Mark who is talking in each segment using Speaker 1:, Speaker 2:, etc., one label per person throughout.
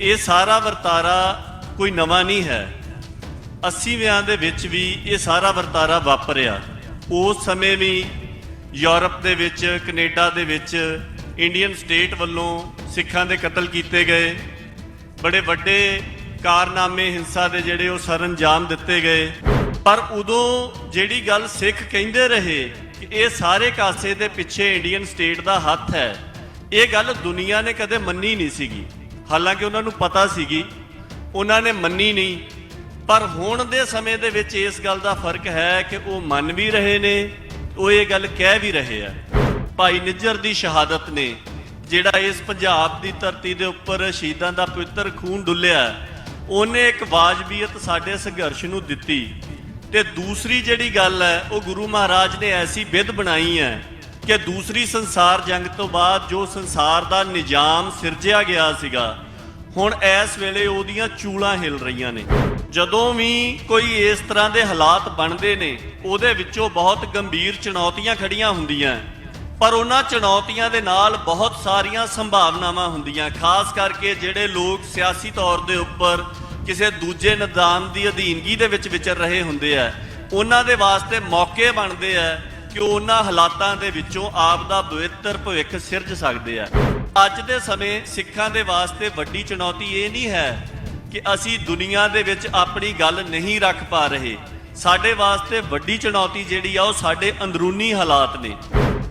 Speaker 1: ਇਹ ਸਾਰਾ ਵਰਤਾਰਾ ਕੋਈ ਨਵਾਂ ਨਹੀਂ ਹੈ। 80ਵਿਆਂ ਦੇ ਵਿੱਚ ਵੀ ਇਹ ਸਾਰਾ ਵਰਤਾਰਾ ਵਾਪਰਿਆ। ਉਸ ਸਮੇਂ ਵੀ ਯੂਰਪ ਦੇ ਵਿੱਚ, ਕੈਨੇਡਾ ਦੇ ਵਿੱਚ ਇੰਡੀਅਨ ਸਟੇਟ ਵੱਲੋਂ ਸਿੱਖਾਂ ਦੇ ਕਤਲ ਕੀਤੇ ਗਏ। ਬੜੇ ਵੱਡੇ ਕਾਰਨਾਮੇ, ਹਿੰਸਾ ਦੇ ਜਿਹੜੇ ਉਹ ਸਰੰਜਾਮ ਦਿੱਤੇ ਗਏ। ਪਰ ਉਦੋਂ ਜਿਹੜੀ ਗੱਲ ਸਿੱਖ ਕਹਿੰਦੇ ਰਹੇ ਕਿ ਇਹ ਸਾਰੇ ਕਾਸੇ ਦੇ ਪਿੱਛੇ ਇੰਡੀਅਨ ਸਟੇਟ ਦਾ ਹੱਥ ਹੈ, ਇਹ ਗੱਲ ਦੁਨੀਆ ਨੇ ਕਦੇ ਮੰਨੀ ਨਹੀਂ ਸੀਗੀ। ਹਾਲਾਂਕਿ ਉਹਨਾਂ ਨੂੰ ਪਤਾ ਸੀਗੀ, ਉਹਨਾਂ ਨੇ ਮੰਨੀ ਨਹੀਂ, ਪਰ ਹੁਣ ਦੇ ਸਮੇਂ ਦੇ ਵਿੱਚ ਇਸ ਗੱਲ ਦਾ ਫ਼ਰਕ ਹੈ ਕਿ ਉਹ ਮੰਨ ਵੀ ਰਹੇ ਨੇ, ਉਹ ਇਹ ਗੱਲ ਕਹਿ ਵੀ ਰਹੇ ਆ। ਭਾਈ ਨਿੱਜਰ ਦੀ ਸ਼ਹਾਦਤ ਨੇ, ਜਿਹੜਾ ਇਸ ਪੰਜਾਬ ਦੀ ਧਰਤੀ ਦੇ ਉੱਪਰ ਸ਼ਹੀਦਾਂ ਦਾ ਪਵਿੱਤਰ ਖੂਨ ਡੁੱਲਿਆ, ਉਹਨੇ ਇੱਕ ਵਾਜਬੀਅਤ ਸਾਡੇ ਸੰਘਰਸ਼ ਨੂੰ ਦਿੱਤੀ। ਤੇ ਦੂਸਰੀ ਜਿਹੜੀ ਗੱਲ ਹੈ, ਉਹ ਗੁਰੂ ਮਹਾਰਾਜ ਨੇ ਐਸੀ ਵਿਧ ਬਣਾਈ ਹੈ ਕਿ ਦੂਸਰੀ ਸੰਸਾਰ ਜੰਗ ਤੋਂ ਬਾਅਦ ਜੋ ਸੰਸਾਰ ਦਾ ਨਿਜ਼ਾਮ ਸਿਰਜਿਆ ਗਿਆ ਸੀਗਾ, ਹੁਣ ਇਸ ਵੇਲੇ ਉਹਦੀਆਂ ਚੂਲਾਂ ਹਿਲ ਰਹੀਆਂ ਨੇ। ਜਦੋਂ ਵੀ ਕੋਈ ਇਸ ਤਰ੍ਹਾਂ ਦੇ ਹਾਲਾਤ ਬਣਦੇ ਨੇ, ਉਹਦੇ ਵਿੱਚੋਂ ਬਹੁਤ ਗੰਭੀਰ ਚੁਣੌਤੀਆਂ ਖੜੀਆਂ ਹੁੰਦੀਆਂ। ਪਰ ਉਹਨਾਂ ਚੁਣੌਤੀਆਂ ਦੇ ਨਾਲ ਬਹੁਤ ਸਾਰੀਆਂ ਸੰਭਾਵਨਾਵਾਂ ਹੁੰਦੀਆਂ, ਖਾਸ ਕਰਕੇ ਜਿਹੜੇ ਲੋਕ ਸਿਆਸੀ ਤੌਰ ਦੇ ਉੱਪਰ ਕਿਸੇ ਦੂਜੇ ਨਿਦਾਨ ਦੀ ਅਧੀਨਗੀ ਦੇ ਵਿੱਚ ਵਿਚਰ ਰਹੇ ਹੁੰਦੇ ਆ। ਉਹਨਾਂ ਦੇ ਵਾਸਤੇ ਮੌਕੇ ਬਣਦੇ ਆ। ਕਿ ਉਹਨਾਂ ਹਾਲਾਤਾਂ ਦੇ ਵਿੱਚੋਂ ਆਪ ਦਾ ਪਵਿੱਤਰ ਭਵਿੱਖ ਸਿਰਜ ਸਕਦੇ ਆ। ਅੱਜ ਦੇ ਸਮੇਂ ਸਿੱਖਾਂ ਦੇ ਵਾਸਤੇ ਵੱਡੀ ਚੁਣੌਤੀ ਇਹ ਨਹੀਂ ਹੈ ਕਿ ਅਸੀਂ ਦੁਨੀਆ ਦੇ ਵਿੱਚ ਆਪਣੀ ਗੱਲ ਨਹੀਂ ਰੱਖ ਪਾ ਰਹੇ। ਸਾਡੇ ਵਾਸਤੇ ਵੱਡੀ ਚੁਣੌਤੀ ਜਿਹੜੀ ਆ, ਉਹ ਸਾਡੇ ਅੰਦਰੂਨੀ ਹਾਲਾਤ ਨੇ।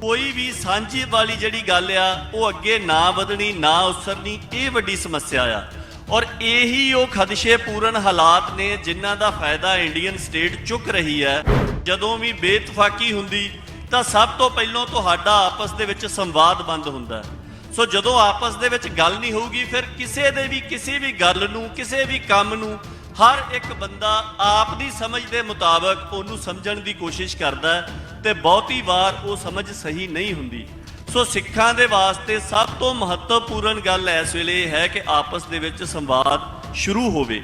Speaker 1: ਕੋਈ ਵੀ ਸਾਂਝੀ ਵਾਲੀ ਜਿਹੜੀ ਗੱਲ ਆ, ਉਹ ਅੱਗੇ ਨਾ ਵਧਣੀ, ਨਾ ਉਸਰਨੀ, ਇਹ ਵੱਡੀ ਸਮੱਸਿਆ ਆ। ਔਰ ਇਹੀ ਉਹ ਖਦਸ਼ੇ ਪੂਰਨ ਹਾਲਾਤ ਨੇ ਜਿਨ੍ਹਾਂ ਦਾ ਫਾਇਦਾ ਇੰਡੀਅਨ ਸਟੇਟ ਚੁੱਕ ਰਹੀ ਹੈ। ਜਦੋਂ ਵੀ ਬੇਤਫਾਕੀ ਹੁੰਦੀ, ਤਾਂ ਸਭ ਤੋਂ ਪਹਿਲਾਂ ਤੁਹਾਡਾ ਆਪਸ ਦੇ ਵਿੱਚ ਸੰਵਾਦ ਬੰਦ ਹੁੰਦਾ ਸੋ ਜਦੋਂ ਆਪਸ ਦੇ ਵਿੱਚ ਗੱਲ ਨਹੀਂ ਹੋਊਗੀ, ਫਿਰ ਕਿਸੇ ਦੇ ਵੀ, ਕਿਸੇ ਵੀ ਗੱਲ ਨੂੰ, ਕਿਸੇ ਵੀ ਕੰਮ ਨੂੰ, ਹਰ ਇੱਕ ਬੰਦਾ ਆਪ ਦੀ ਸਮਝ ਦੇ ਮੁਤਾਬਕ ਉਹਨੂੰ ਸਮਝਣ ਦੀ ਕੋਸ਼ਿਸ਼ ਕਰਦਾ ਹੈ ਤੇ ਬਹੁਤੀ ਵਾਰ ਉਹ ਸਮਝ ਸਹੀ ਨਹੀਂ ਹੁੰਦੀ। ਸੋ ਸਿੱਖਾਂ ਦੇ ਵਾਸਤੇ ਸਭ ਤੋਂ ਮਹੱਤਵਪੂਰਨ ਗੱਲ ਇਸ ਵੇਲੇ ਇਹ ਹੈ ਕਿ ਆਪਸ ਦੇ ਵਿੱਚ ਸੰਵਾਦ ਸ਼ੁਰੂ ਹੋਵੇ।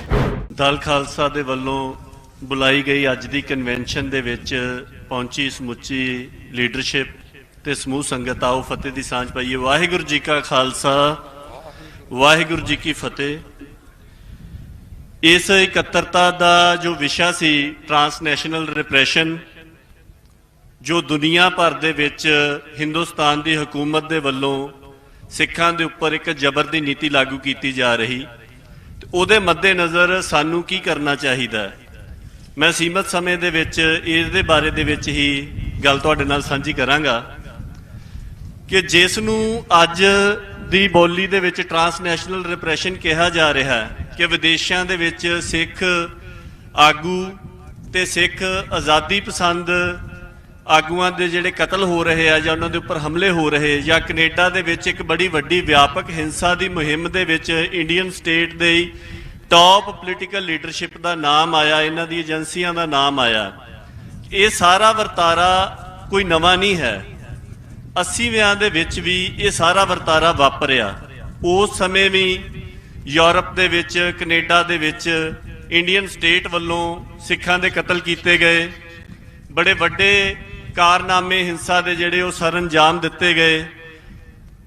Speaker 1: ਦਲ ਖਾਲਸਾ ਦੇ ਵੱਲੋਂ ਬੁਲਾਈ ਗਈ ਅੱਜ ਦੀ ਕਨਵੈਨਸ਼ਨ ਦੇ ਵਿੱਚ ਪਹੁੰਚੀ ਸਮੁੱਚੀ ਲੀਡਰਸ਼ਿਪ ਤੇ ਸਮੂਹ ਸੰਗਤ। ਆਓ ਫਤਿਹ ਦੀ ਸਾਂਝ ਪਾਈਏ। ਵਾਹਿਗੁਰੂ ਜੀ ਕਾ ਖਾਲਸਾ, ਵਾਹਿਗੁਰੂ ਜੀ ਕੀ ਫਤਿਹ। ਇਸ ਇਕੱਤਰਤਾ ਦਾ ਜੋ ਵਿਸ਼ਾ ਸੀ ਟਰਾਂਸਨੈਸ਼ਨਲ ਰਿਪਰੈਸ਼ਨ ਜੋ ਦੁਨੀਆ ਭਰ ਦੇ ਵਿੱਚ ਹਿੰਦੁਸਤਾਨ ਦੀ ਹਕੂਮਤ ਦੇ ਵੱਲੋਂ ਸਿੱਖਾਂ ਦੇ ਉੱਪਰ ਇੱਕ ਜ਼ਬਰ ਦੀ ਨੀਤੀ ਲਾਗੂ ਕੀਤੀ ਜਾ ਰਹੀ, ਤੇ ਉਹਦੇ ਮੱਦੇਨਜ਼ਰ ਸਾਨੂੰ ਕੀ ਕਰਨਾ ਚਾਹੀਦਾ? ਮੈਂ ਸੀਮਤ ਸਮੇਂ ਦੇ ਵਿੱਚ ਇਸ ਦੇ ਬਾਰੇ ਦੇ ਵਿੱਚ ਹੀ ਗੱਲ ਤੁਹਾਡੇ ਨਾਲ ਸਾਂਝੀ ਕਰਾਂਗਾ ਕਿ ਜਿਸ ਨੂੰ ਅੱਜ ਦੀ ਬੋਲੀ ਦੇ ਵਿੱਚ ਟਰਾਂਸਨੈਸ਼ਨਲ ਰਿਪਰੈਸ਼ਨ ਕਿਹਾ ਜਾ ਰਿਹਾ ਹੈ, ਕਿ ਵਿਦੇਸ਼ਾਂ ਦੇ ਵਿੱਚ ਸਿੱਖ ਆਗੂ ਤੇ ਸਿੱਖ ਆਜ਼ਾਦੀ ਪਸੰਦ ਆਗੂਆਂ ਦੇ ਜਿਹੜੇ ਕਤਲ ਹੋ ਰਹੇ ਆ ਜਾਂ ਉਹਨਾਂ ਦੇ ਉੱਪਰ ਹਮਲੇ ਹੋ ਰਹੇ ਜਾਂ ਕੈਨੇਡਾ ਦੇ ਵਿੱਚ ਇੱਕ ਬੜੀ ਵੱਡੀ ਵਿਆਪਕ ਹਿੰਸਾ ਦੀ ਮੁਹਿੰਮ ਦੇ ਵਿੱਚ ਇੰਡੀਅਨ ਸਟੇਟ ਦੇ ਟਾਪ ਪੋਲੀਟੀਕਲ ਲੀਡਰਸ਼ਿਪ ਦਾ ਨਾਮ ਆਇਆ, ਇਹਨਾਂ ਦੀ ਏਜੰਸੀਆਂ ਦਾ ਨਾਮ ਆਇਆ। ਇਹ ਸਾਰਾ ਵਰਤਾਰਾ ਕੋਈ ਨਵਾਂ ਨਹੀਂ ਹੈ। 80ਵਿਆਂ ਦੇ ਵਿੱਚ ਵੀ ਇਹ ਸਾਰਾ ਵਰਤਾਰਾ ਵਾਪਰਿਆ। ਉਸ ਸਮੇਂ ਵੀ ਯੂਰਪ ਦੇ ਵਿੱਚ, ਕੈਨੇਡਾ ਦੇ ਵਿੱਚ ਇੰਡੀਅਨ ਸਟੇਟ ਵੱਲੋਂ ਸਿੱਖਾਂ ਦੇ ਕਤਲ ਕੀਤੇ ਗਏ। ਬੜੇ ਵੱਡੇ ਕਾਰਨਾਮੇ ਹਿੰਸਾ ਦੇ ਜਿਹੜੇ ਉਹ ਸਰੰਜਾਮ ਦਿੱਤੇ ਗਏ,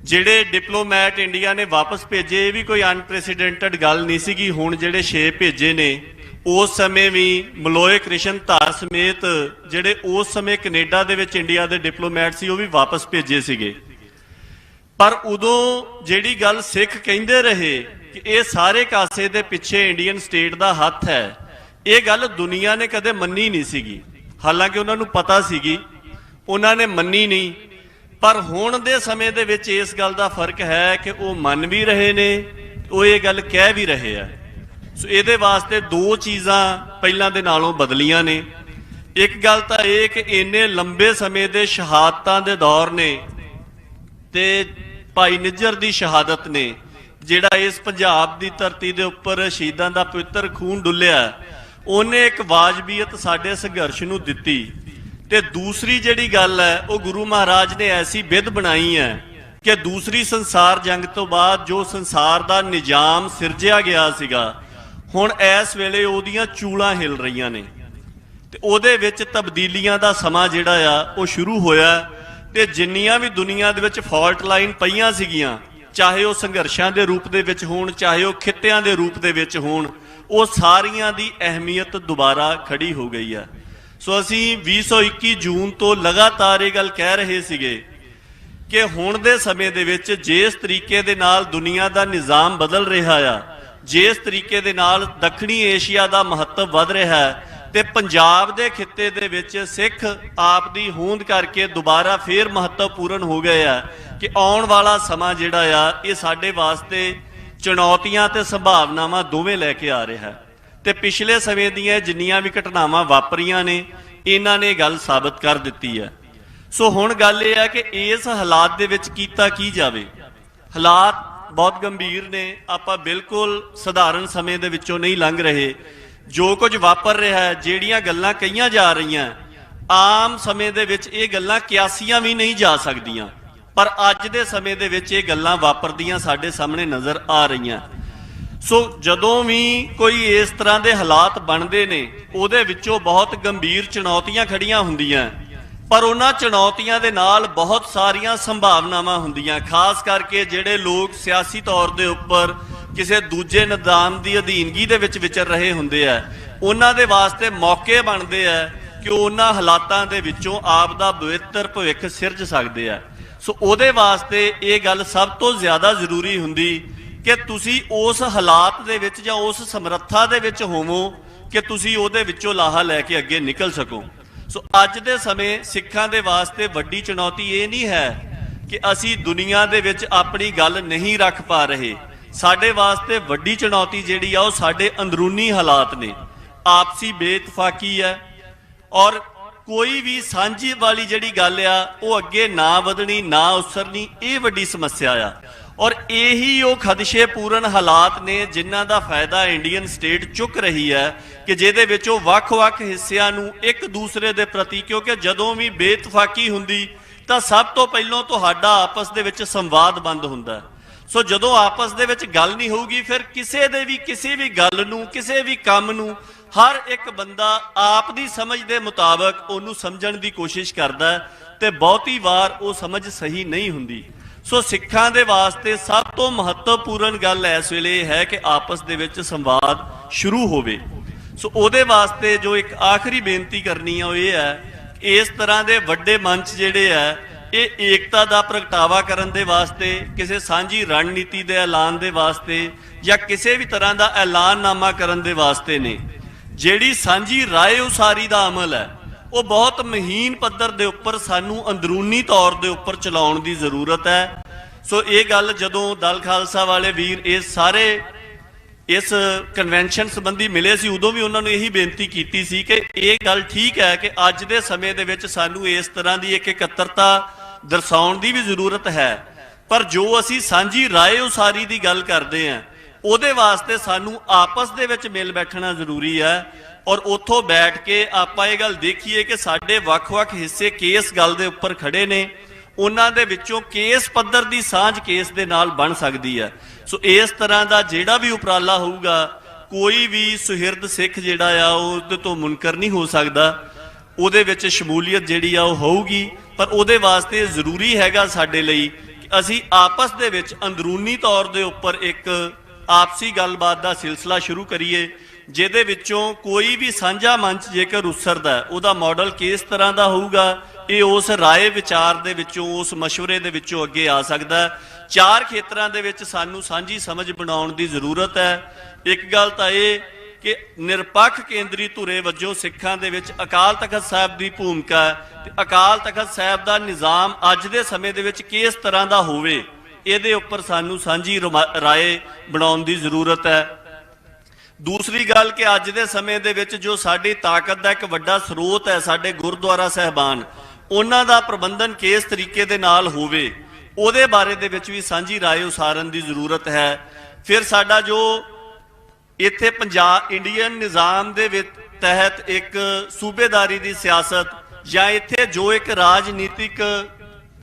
Speaker 1: ਜਿਹੜੇ ਡਿਪਲੋਮੈਟ ਇੰਡੀਆ ਨੇ ਵਾਪਸ ਭੇਜੇ, ਇਹ ਵੀ ਕੋਈ ਅਨਪ੍ਰੈਸੀਡੈਂਟਡ ਗੱਲ ਨਹੀਂ ਸੀਗੀ ਹੁਣ ਜਿਹੜੇ 6 ਭੇਜੇ ਨੇ, ਉਸ ਸਮੇਂ ਵੀ ਮਲੋਏ ਕ੍ਰਿਸ਼ਨ ਧਾਰ ਸਮੇਤ ਜਿਹੜੇ ਉਸ ਸਮੇਂ ਕੈਨੇਡਾ ਦੇ ਵਿੱਚ ਇੰਡੀਆ ਦੇ ਡਿਪਲੋਮੈਟ ਸੀ, ਉਹ ਵੀ ਵਾਪਸ ਭੇਜੇ ਸੀਗੇ। ਪਰ ਉਦੋਂ ਜਿਹੜੀ ਗੱਲ ਸਿੱਖ ਕਹਿੰਦੇ ਰਹੇ ਕਿ ਇਹ ਸਾਰੇ ਕਾਸੇ ਦੇ ਪਿੱਛੇ ਇੰਡੀਅਨ ਸਟੇਟ ਦਾ ਹੱਥ ਹੈ, ਇਹ ਗੱਲ ਦੁਨੀਆ ਨੇ ਕਦੇ ਮੰਨੀ ਨਹੀਂ ਸੀਗੀ। ਹਾਲਾਂਕਿ ਉਹਨਾਂ ਨੂੰ ਪਤਾ ਸੀਗੀ ਉਹਨਾਂ ਨੇ ਮੰਨੀ ਨਹੀਂ। ਪਰ ਹੁਣ ਦੇ ਸਮੇਂ ਦੇ ਵਿੱਚ ਇਸ ਗੱਲ ਦਾ ਫ਼ਰਕ ਹੈ ਕਿ ਉਹ ਮੰਨ ਵੀ ਰਹੇ ਨੇ, ਉਹ ਇਹ ਗੱਲ ਕਹਿ ਵੀ ਰਹੇ ਆ। ਸੋ ਇਹਦੇ ਵਾਸਤੇ ਦੋ ਚੀਜ਼ਾਂ ਪਹਿਲਾਂ ਦੇ ਨਾਲੋਂ ਬਦਲੀਆਂ ਨੇ। ਇੱਕ ਗੱਲ ਤਾਂ ਇਹ ਕਿ ਇੰਨੇ ਲੰਬੇ ਸਮੇਂ ਦੇ ਸ਼ਹਾਦਤਾਂ ਦੇ ਦੌਰ ਨੇ ਤੇ ਭਾਈ ਨਿੱਜਰ ਦੀ ਸ਼ਹਾਦਤ ਨੇ, ਜਿਹੜਾ ਇਸ ਪੰਜਾਬ ਦੀ ਧਰਤੀ ਦੇ ਉੱਪਰ ਸ਼ਹੀਦਾਂ ਦਾ ਪਵਿੱਤਰ ਖੂਨ ਡੁੱਲਿਆ। ਉਹਨੇ ਇੱਕ ਵਾਜਬੀਅਤ ਸਾਡੇ ਸੰਘਰਸ਼ ਨੂੰ ਦਿੱਤੀ। ਤੇ ਦੂਸਰੀ ਜਿਹੜੀ ਗੱਲ ਹੈ, ਉਹ ਗੁਰੂ ਮਹਾਰਾਜ ਨੇ ਐਸੀ ਵਿਧ ਬਣਾਈ ਹੈ ਕਿ ਦੂਸਰੀ ਸੰਸਾਰ ਜੰਗ ਤੋਂ ਬਾਅਦ ਜੋ ਸੰਸਾਰ ਦਾ ਨਿਜ਼ਾਮ ਸਿਰਜਿਆ ਗਿਆ ਸੀਗਾ, ਹੁਣ ਇਸ ਵੇਲੇ ਉਹਦੀਆਂ ਚੂਲਾਂ ਹਿਲ ਰਹੀਆਂ ਨੇ। ਤੇ ਉਹਦੇ ਵਿੱਚ ਤਬਦੀਲੀਆਂ ਦਾ ਸਮਾਂ ਜਿਹੜਾ ਆ, ਉਹ ਸ਼ੁਰੂ ਹੋਇਆ ਤੇ ਜਿੰਨੀਆਂ ਵੀ ਦੁਨੀਆ ਦੇ ਵਿੱਚ ਫਾਲਟ ਲਾਈਨ ਪਈਆਂ ਸੀਗੀਆਂ, ਚਾਹੇ ਉਹ ਸੰਘਰਸ਼ਾਂ ਦੇ ਰੂਪ ਦੇ ਵਿੱਚ ਹੋਣ, ਚਾਹੇ ਉਹ ਖਿੱਤਿਆਂ ਦੇ ਰੂਪ ਦੇ ਵਿੱਚ ਹੋਣ, ਉਹ ਸਾਰੀਆਂ ਦੀ ਅਹਿਮੀਅਤ ਦੁਬਾਰਾ ਖੜੀ ਹੋ ਗਈ ਹੈ। ਸੋ ਅਸੀਂ 2021 ਜੂਨ ਤੋਂ ਲਗਾਤਾਰ ਇਹ ਗੱਲ ਕਹਿ ਰਹੇ ਸੀਗੇ ਕਿ ਹੁਣ ਦੇ ਸਮੇਂ ਦੇ ਵਿੱਚ ਜਿਸ ਤਰੀਕੇ ਦੇ ਨਾਲ ਦੁਨੀਆ ਦਾ ਨਿਜ਼ਾਮ ਬਦਲ ਰਿਹਾ ਆ, ਜਿਸ ਤਰੀਕੇ ਦੇ ਨਾਲ ਦੱਖਣੀ ਏਸ਼ੀਆ ਦਾ ਮਹੱਤਵ ਵੱਧ ਰਿਹਾ ਹੈ ਤੇ ਪੰਜਾਬ ਦੇ ਖਿੱਤੇ ਦੇ ਵਿੱਚ ਸਿੱਖ ਆਪ ਦੀ ਹੋਂਦ ਕਰਕੇ ਦੁਬਾਰਾ ਫੇਰ ਮਹੱਤਵਪੂਰਨ ਹੋ ਗਏ ਆ ਕਿ ਆਉਣ ਵਾਲਾ ਸਮਾਂ ਜਿਹੜਾ ਆ, ਇਹ ਸਾਡੇ ਵਾਸਤੇ ਚੁਣੌਤੀਆਂ ਤੇ ਸੰਭਾਵਨਾਵਾਂ ਦੋਵੇਂ ਲੈ ਕੇ ਆ ਰਿਹਾ ਹੈ। ਤੇ ਪਿਛਲੇ ਸਮੇਂ ਦੀਆਂ ਜਿੰਨੀਆਂ ਵੀ ਘਟਨਾਵਾਂ ਵਾਪਰੀਆਂ ਨੇ, ਇਹਨਾਂ ਨੇ ਗੱਲ ਸਾਬਤ ਕਰ ਦਿੱਤੀ ਹੈ। ਸੋ ਹੁਣ ਗੱਲ ਇਹ ਹੈ ਕਿ ਇਸ ਹਾਲਾਤ ਦੇ ਵਿੱਚ ਕੀਤਾ ਕੀ ਜਾਵੇ? ਹਾਲਾਤ ਬਹੁਤ ਗੰਭੀਰ ਨੇ, ਆਪਾਂ ਬਿਲਕੁਲ ਸਧਾਰਨ ਸਮੇਂ ਦੇ ਵਿੱਚੋਂ ਨਹੀਂ ਲੰਘ ਰਹੇ। ਜੋ ਕੁਝ ਵਾਪਰ ਰਿਹਾ ਹੈ, ਜਿਹੜੀਆਂ ਗੱਲਾਂ ਕਹੀਆਂ ਜਾ ਰਹੀਆਂ, ਆਮ ਸਮੇਂ ਦੇ ਵਿੱਚ ਇਹ ਗੱਲਾਂ ਕਿਆਸੀਆਂ ਵੀ ਨਹੀਂ ਜਾ ਸਕਦੀਆਂ। ਪਰ ਅੱਜ ਦੇ ਸਮੇਂ ਦੇ ਵਿੱਚ ਇਹ ਗੱਲਾਂ ਵਾਪਰਦੀਆਂ ਸਾਡੇ ਸਾਹਮਣੇ ਨਜ਼ਰ ਆ ਰਹੀਆਂ। ਸੋ ਜਦੋਂ ਵੀ ਕੋਈ ਇਸ ਤਰ੍ਹਾਂ ਦੇ ਹਾਲਾਤ ਬਣਦੇ ਨੇ, ਉਹਦੇ ਵਿੱਚੋਂ ਬਹੁਤ ਗੰਭੀਰ ਚੁਣੌਤੀਆਂ ਖੜੀਆਂ ਹੁੰਦੀਆਂ। ਪਰ ਉਹਨਾਂ ਚੁਣੌਤੀਆਂ ਦੇ ਨਾਲ ਬਹੁਤ ਸਾਰੀਆਂ ਸੰਭਾਵਨਾਵਾਂ ਹੁੰਦੀਆਂ, ਖਾਸ ਕਰਕੇ ਜਿਹੜੇ ਲੋਕ ਸਿਆਸੀ ਤੌਰ ਦੇ ਉੱਪਰ ਕਿਸੇ ਦੂਜੇ ਨਿਜ਼ਾਮ ਦੀ ਅਧੀਨਗੀ ਦੇ ਵਿੱਚ ਵਿਚਰ ਰਹੇ ਹੁੰਦੇ ਆ। ਉਹਨਾਂ ਦੇ ਵਾਸਤੇ ਮੌਕੇ ਬਣਦੇ ਆ ਕਿ ਉਹਨਾਂ ਹਾਲਾਤਾਂ ਦੇ ਵਿੱਚੋਂ ਆਪ ਦਾ ਪਵਿੱਤਰ ਭਵਿੱਖ ਸਿਰਜ ਸਕਦੇ ਆ। ਸੋ ਉਹਦੇ ਵਾਸਤੇ ਇਹ ਗੱਲ ਸਭ ਤੋਂ ਜ਼ਿਆਦਾ ਜ਼ਰੂਰੀ ਹੁੰਦੀ ਕਿ ਤੁਸੀਂ ਉਸ ਹਾਲਾਤ ਦੇ ਵਿੱਚ ਜਾਂ ਉਸ ਸਮਰੱਥਾ ਦੇ ਵਿੱਚ ਹੋਵੋ ਕਿ ਤੁਸੀਂ ਉਹਦੇ ਵਿੱਚੋਂ ਲਾਹਾ ਲੈ ਕੇ ਅੱਗੇ ਨਿਕਲ ਸਕੋ। ਸੋ ਅੱਜ ਦੇ ਸਮੇਂ ਸਿੱਖਾਂ ਦੇ ਵਾਸਤੇ ਵੱਡੀ ਚੁਣੌਤੀ ਇਹ ਨਹੀਂ ਹੈ ਕਿ ਅਸੀਂ ਦੁਨੀਆ ਦੇ ਵਿੱਚ ਆਪਣੀ ਗੱਲ ਨਹੀਂ ਰੱਖ ਪਾ ਰਹੇ। ਸਾਡੇ ਵਾਸਤੇ ਵੱਡੀ ਚੁਣੌਤੀ ਜਿਹੜੀ ਆ ਉਹ ਸਾਡੇ ਅੰਦਰੂਨੀ ਹਾਲਾਤ ਨੇ। ਆਪਸੀ ਬੇਇਤਫਾਕੀ ਹੈ ਔਰ ਕੋਈ ਵੀ ਸਾਂਝੀ ਵਾਲੀ ਜਿਹੜੀ ਗੱਲ ਆ ਉਹ ਅੱਗੇ ਨਾ ਵਧਣੀ, ਨਾ ਉਸਰਨੀ, ਇਹ ਵੱਡੀ ਸਮੱਸਿਆ ਆ। ਔਰ ਇਹੀ ਉਹ ਖਦਸ਼ੇਪੂਰਨ ਹਾਲਾਤ ਨੇ ਜਿਨ੍ਹਾਂ ਦਾ ਫਾਇਦਾ ਇੰਡੀਅਨ ਸਟੇਟ ਚੁੱਕ ਰਹੀ ਹੈ ਕਿ ਜਿਹਦੇ ਵਿੱਚ ਉਹ ਵੱਖ-ਵੱਖ ਹਿੱਸਿਆਂ ਨੂੰ ਇੱਕ ਦੂਸਰੇ ਦੇ ਪ੍ਰਤੀ, ਕਿਉਂਕਿ ਜਦੋਂ ਵੀ ਬੇਤਫਾਕੀ ਹੁੰਦੀ, ਤਾਂ ਸਭ ਤੋਂ ਪਹਿਲਾਂ ਤੁਹਾਡਾ ਆਪਸ ਦੇ ਵਿੱਚ ਸੰਵਾਦ ਬੰਦ ਹੁੰਦਾ ਸੋ ਜਦੋਂ ਆਪਸ ਦੇ ਵਿੱਚ ਗੱਲ ਨਹੀਂ ਹੋਊਗੀ, ਫਿਰ ਕਿਸੇ ਦੇ ਵੀ, ਕਿਸੇ ਵੀ ਗੱਲ ਨੂੰ, ਕਿਸੇ ਵੀ ਕੰਮ ਨੂੰ, ਹਰ ਇੱਕ ਬੰਦਾ ਆਪ ਦੀ ਸਮਝ ਦੇ ਮੁਤਾਬਕ ਉਹਨੂੰ ਸਮਝਣ ਦੀ ਕੋਸ਼ਿਸ਼ ਕਰਦਾ ਹੈ ਤੇ ਬਹੁਤੀ ਵਾਰ ਉਹ ਸਮਝ ਸਹੀ ਨਹੀਂ ਹੁੰਦੀ। ਸੋ ਸਿੱਖਾਂ ਦੇ ਵਾਸਤੇ ਸਭ ਤੋਂ ਮਹੱਤਵਪੂਰਨ ਗੱਲ ਇਸ ਵੇਲੇ ਹੈ ਕਿ ਆਪਸ ਦੇ ਵਿੱਚ ਸੰਵਾਦ ਸ਼ੁਰੂ ਹੋਵੇ। ਸੋ ਉਹਦੇ ਵਾਸਤੇ ਜੋ ਇੱਕ ਆਖਰੀ ਬੇਨਤੀ ਕਰਨੀ ਆ ਉਹ ਇਹ ਹੈ ਇਸ ਤਰ੍ਹਾਂ ਦੇ ਵੱਡੇ ਮੰਚ ਜਿਹੜੇ ਆ, ਇਹ ਏਕਤਾ ਦਾ ਪ੍ਰਗਟਾਵਾ ਕਰਨ ਦੇ ਵਾਸਤੇ, ਕਿਸੇ ਸਾਂਝੀ ਰਣਨੀਤੀ ਦੇ ਐਲਾਨ ਦੇ ਵਾਸਤੇ ਜਾਂ ਕਿਸੇ ਵੀ ਤਰ੍ਹਾਂ ਦਾ ਐਲਾਨਨਾਮਾ ਕਰਨ ਦੇ ਵਾਸਤੇ ਨੇ। ਜਿਹੜੀ ਸਾਂਝੀ ਰਾਏ ਉਸਾਰੀ ਦਾ ਅਮਲ ਹੈ ਉਹ ਬਹੁਤ ਮਹੀਨ ਪੱਧਰ ਦੇ ਉੱਪਰ ਸਾਨੂੰ ਅੰਦਰੂਨੀ ਤੌਰ ਦੇ ਉੱਪਰ ਚਲਾਉਣ ਦੀ ਜ਼ਰੂਰਤ ਹੈ। ਸੋ ਇਹ ਗੱਲ ਜਦੋਂ ਦਲ ਖਾਲਸਾ ਵਾਲੇ ਵੀਰ ਇਹ ਸਾਰੇ ਇਸ ਕਨਵੈਨਸ਼ਨ ਸੰਬੰਧੀ ਮਿਲੇ ਸੀ, ਉਦੋਂ ਵੀ ਉਹਨਾਂ ਨੂੰ ਇਹੀ ਬੇਨਤੀ ਕੀਤੀ ਸੀ ਕਿ ਇਹ ਗੱਲ ਠੀਕ ਹੈ ਕਿ ਅੱਜ ਦੇ ਸਮੇਂ ਦੇ ਵਿੱਚ ਸਾਨੂੰ ਇਸ ਤਰ੍ਹਾਂ ਦੀ ਇੱਕ ਇਕੱਤਰਤਾ ਦਰਸਾਉਣ ਦੀ ਵੀ ਜ਼ਰੂਰਤ ਹੈ। ਪਰ ਜੋ ਅਸੀਂ ਸਾਂਝੀ ਰਾਏ ਉਸਾਰੀ ਦੀ ਗੱਲ ਕਰਦੇ ਆਂ ਉਹਦੇ ਵਾਸਤੇ ਸਾਨੂੰ ਆਪਸ ਦੇ ਵਿੱਚ ਮਿਲ ਬੈਠਣਾ ਜ਼ਰੂਰੀ ਹੈ। ਔਰ ਉੱਥੋਂ ਬੈਠ ਕੇ ਆਪਾਂ ਇਹ ਗੱਲ ਦੇਖੀਏ ਕਿ ਸਾਡੇ ਵੱਖ-ਵੱਖ ਹਿੱਸੇ ਕੇਸ ਗੱਲ ਦੇ ਉੱਪਰ ਖੜੇ ਨੇ। ਉਹਨਾਂ ਦੇ ਵਿੱਚੋਂ ਕੇਸ ਪੱਧਰ ਦੀ ਸਾਂਝ ਕੇਸ ਦੇ ਨਾਲ ਬਣ ਸਕਦੀ ਹੈ। ਸੋ ਇਸ ਤਰ੍ਹਾਂ ਦਾ ਜਿਹੜਾ ਵੀ ਉਪਰਾਲਾ ਹੋਊਗਾ, ਕੋਈ ਵੀ ਸੁਹਿਰਦ ਸਿੱਖ ਜਿਹੜਾ ਆ, ਉਹ ਉਹਦੇ ਤੋਂ ਮੁਨਕਰ ਨਹੀਂ ਹੋ ਸਕਦਾ। ਉਹਦੇ ਵਿੱਚ ਸ਼ਮੂਲੀਅਤ ਜਿਹੜੀ ਆ, ਉਹ ਹੋਊਗੀ। ਪਰ ਉਹਦੇ ਵਾਸਤੇ ਜ਼ਰੂਰੀ ਹੈਗਾ ਸਾਡੇ ਲਈ ਕਿ ਅਸੀਂ ਆਪਸ ਦੇ ਵਿੱਚ ਅੰਦਰੂਨੀ ਤੌਰ ਦੇ ਉੱਪਰ ਇੱਕ ਆਪਸੀ ਗੱਲਬਾਤ ਦਾ ਸਿਲਸਿਲਾ ਸ਼ੁਰੂ ਕਰੀਏ। ਜਿਹਦੇ ਵਿੱਚੋਂ ਕੋਈ ਵੀ ਸਾਂਝਾ ਮੰਚ ਜੇਕਰ ਉਸਰਦਾ ਹੈ, ਉਹਦਾ ਮਾਡਲ ਕਿਸ ਤਰ੍ਹਾਂ ਦਾ ਹੋਊਗਾ ਇਹ ਉਸ ਰਾਏ ਵਿਚਾਰ ਦੇ ਵਿੱਚੋਂ ਉਸ مشورے ਦੇ ਵਿੱਚੋਂ ਅੱਗੇ ਆ ਸਕਦਾ ਹੈ ਚਾਰ ਖੇਤਰਾਂ ਦੇ ਵਿੱਚ ਸਾਨੂੰ ਸਾਂਝੀ ਸਮਝ ਬਣਾਉਣ ਦੀ ਜ਼ਰੂਰਤ ਹੈ ਇੱਕ ਗੱਲ ਤਾਂ ਇਹ ਕਿ ਨਿਰਪੱਖ ਕੇਂਦਰੀ ਧੁਰੇ ਵਜੋਂ ਸਿੱਖਾਂ ਦੇ ਵਿੱਚ ਅਕਾਲ ਤਖਤ ਸਾਹਿਬ ਦੀ ਭੂਮਿਕਾ ਹੈ ਤੇ ਅਕਾਲ ਤਖਤ ਸਾਹਿਬ ਦਾ ਨਿਜ਼ਾਮ ਅੱਜ ਦੇ ਸਮੇਂ ਦੇ ਵਿੱਚ ਕਿਸ ਤਰ੍ਹਾਂ ਦਾ ਹੋਵੇ ਇਹਦੇ ਉੱਪਰ ਸਾਨੂੰ ਸਾਂਝੀ ਰਮਾ- ਰਾਏ ਬਣਾਉਣ ਦੀ ਜ਼ਰੂਰਤ ਹੈ ਦੂਸਰੀ ਗੱਲ ਕਿ ਅੱਜ ਦੇ ਸਮੇਂ ਦੇ ਵਿੱਚ ਜੋ ਸਾਡੀ ਤਾਕਤ ਦਾ ਇੱਕ ਵੱਡਾ ਸਰੋਤ ਹੈ ਸਾਡੇ ਗੁਰਦੁਆਰਾ ਸਹਿਬਾਨ, ਉਹਨਾਂ ਦਾ ਪ੍ਰਬੰਧਨ ਕਿਸ ਤਰੀਕੇ ਦੇ ਨਾਲ ਹੋਵੇ, ਉਹਦੇ ਬਾਰੇ ਦੇ ਵਿੱਚ ਵੀ ਸਾਂਝੀ ਰਾਏ ਉਸਾਰਨ ਦੀ ਜ਼ਰੂਰਤ ਹੈ। ਫਿਰ ਸਾਡਾ ਜੋ ਇੱਥੇ ਪੰਜਾਬ, ਇੰਡੀਅਨ ਨਿਜ਼ਾਮ ਦੇ ਵਿੱਚ ਤਹਿਤ ਇੱਕ ਸੂਬੇਦਾਰੀ ਦੀ ਸਿਆਸਤ ਜਾਂ ਇੱਥੇ ਜੋ ਇੱਕ ਰਾਜਨੀਤਿਕ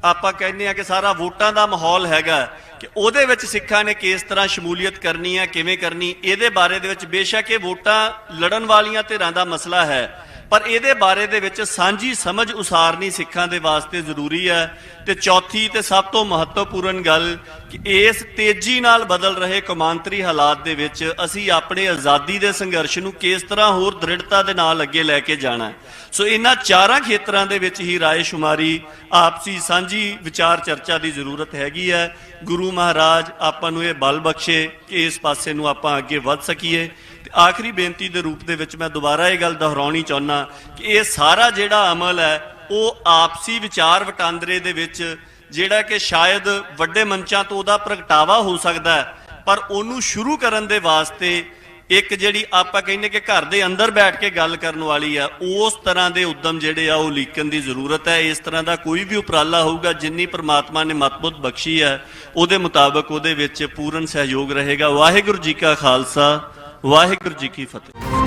Speaker 1: ਆਪਾਂ ਕਹਿੰਦੇ ਆ ਕਿ ਸਾਰਾ ਵੋਟਾਂ ਦਾ ਮਾਹੌਲ ਹੈਗਾ ਕਿ ਉਹਦੇ ਵਿੱਚ ਸਿੱਖਾਂ ਨੇ ਕਿਸ ਤਰ੍ਹਾਂ ਸ਼ਮੂਲੀਅਤ ਕਰਨੀ ਹੈ, ਕਿਵੇਂ ਕਰਨੀ, ਇਹਦੇ ਬਾਰੇ ਦੇ ਵਿੱਚ ਬੇਸ਼ੱਕ ਇਹ ਵੋਟਾਂ ਲੜਨ ਵਾਲੀਆਂ ਧਿਰਾਂ ਦਾ ਮਸਲਾ ਹੈ। ਪਰ ਇਹਦੇ ਬਾਰੇ ਦੇ ਵਿੱਚ ਸਾਂਝੀ ਸਮਝ ਉਸਾਰਨੀ ਸਿੱਖਾਂ ਦੇ ਵਾਸਤੇ ਜ਼ਰੂਰੀ ਹੈ। ਤੇ ਚੌਥੀ ਤੇ ਸਭ ਤੋਂ ਮਹੱਤਵਪੂਰਨ ਗੱਲ ਕਿ ਇਸ ਤੇਜ਼ੀ ਨਾਲ ਬਦਲ ਰਹੇ ਕੌਮਾਂਤਰੀ ਹਾਲਾਤ ਦੇ ਵਿੱਚ ਅਸੀਂ ਆਪਣੇ ਆਜ਼ਾਦੀ ਦੇ ਸੰਘਰਸ਼ ਨੂੰ ਕਿਸ ਤਰ੍ਹਾਂ ਹੋਰ ਦ੍ਰਿੜਤਾ ਦੇ ਨਾਲ ਅੱਗੇ ਲੈ ਕੇ ਜਾਣਾ ਹੈ। ਸੋ ਇਹਨਾਂ ਚਾਰਾਂ ਖੇਤਰਾਂ ਦੇ ਵਿੱਚ ਹੀ ਰਾਏ ਸ਼ੁਮਾਰੀ ਆਪਸੀ ਸਾਂਝੀ ਵਿਚਾਰ ਚਰਚਾ ਦੀ ਜ਼ਰੂਰਤ ਹੈਗੀ ਹੈ। ਗੁਰੂ ਮਹਾਰਾਜ, ਆਪਾਂ ਨੂੰ ਇਹ ਬਲ ਬਖਸ਼ੇ ਕਿ ਇਸ ਪਾਸੇ ਨੂੰ ਆਪਾਂ ਅੱਗੇ ਵੱਧ ਸਕੀਏ। ਤੇ ਆਖਰੀ ਬੇਨਤੀ ਦੇ ਰੂਪ ਦੇ ਵਿੱਚ ਮੈਂ ਦੁਬਾਰਾ ਇਹ ਗੱਲ ਦੁਹਰਾਉਣੀ ਚਾਹੁੰਦਾ ਕਿ ਇਹ ਸਾਰਾ ਜਿਹੜਾ ਅਮਲ ਹੈ, ਉਹ ਆਪਸੀ ਵਿਚਾਰ ਵਟਾਂਦਰੇ ਦੇ ਵਿੱਚ ਜਿਹੜਾ ਕਿ ਸ਼ਾਇਦ ਵੱਡੇ ਮੰਚਾਂ ਤੋਂ ਉਹਦਾ ਪ੍ਰਗਟਾਵਾ ਹੋ ਸਕਦਾ ਪਰ ਉਹਨੂੰ ਸ਼ੁਰੂ ਕਰਨ ਦੇ ਵਾਸਤੇ ਇੱਕ ਜਿਹੜੀ ਆਪਾਂ ਕਹਿੰਦੇ ਕਿ ਘਰ ਦੇ ਅੰਦਰ ਬੈਠ ਕੇ ਗੱਲ ਕਰਨ ਵਾਲੀ ਆ, ਉਸ ਤਰ੍ਹਾਂ ਦੇ ਉਦਮ ਜਿਹੜੇ ਆ ਉਹ ਲੀਕਣ ਦੀ ਜ਼ਰੂਰਤ ਹੈ। ਇਸ ਤਰ੍ਹਾਂ ਦਾ ਕੋਈ ਵੀ ਉਪਰਾਲਾ ਹੋਊਗਾ, ਜਿੰਨੀ ਪ੍ਰਮਾਤਮਾ ਨੇ ਮਤਬੁੱਧ ਬਖਸ਼ੀ ਹੈ, ਉਹਦੇ ਮੁਤਾਬਕ ਉਹਦੇ ਵਿੱਚ ਪੂਰਨ ਸਹਿਯੋਗ ਰਹੇਗਾ। ਵਾਹਿਗੁਰੂ ਜੀ ਕਾ ਖਾਲਸਾ, ਵਾਹਿਗੁਰੂ ਜੀ ਕੀ ਫਤਿਹ।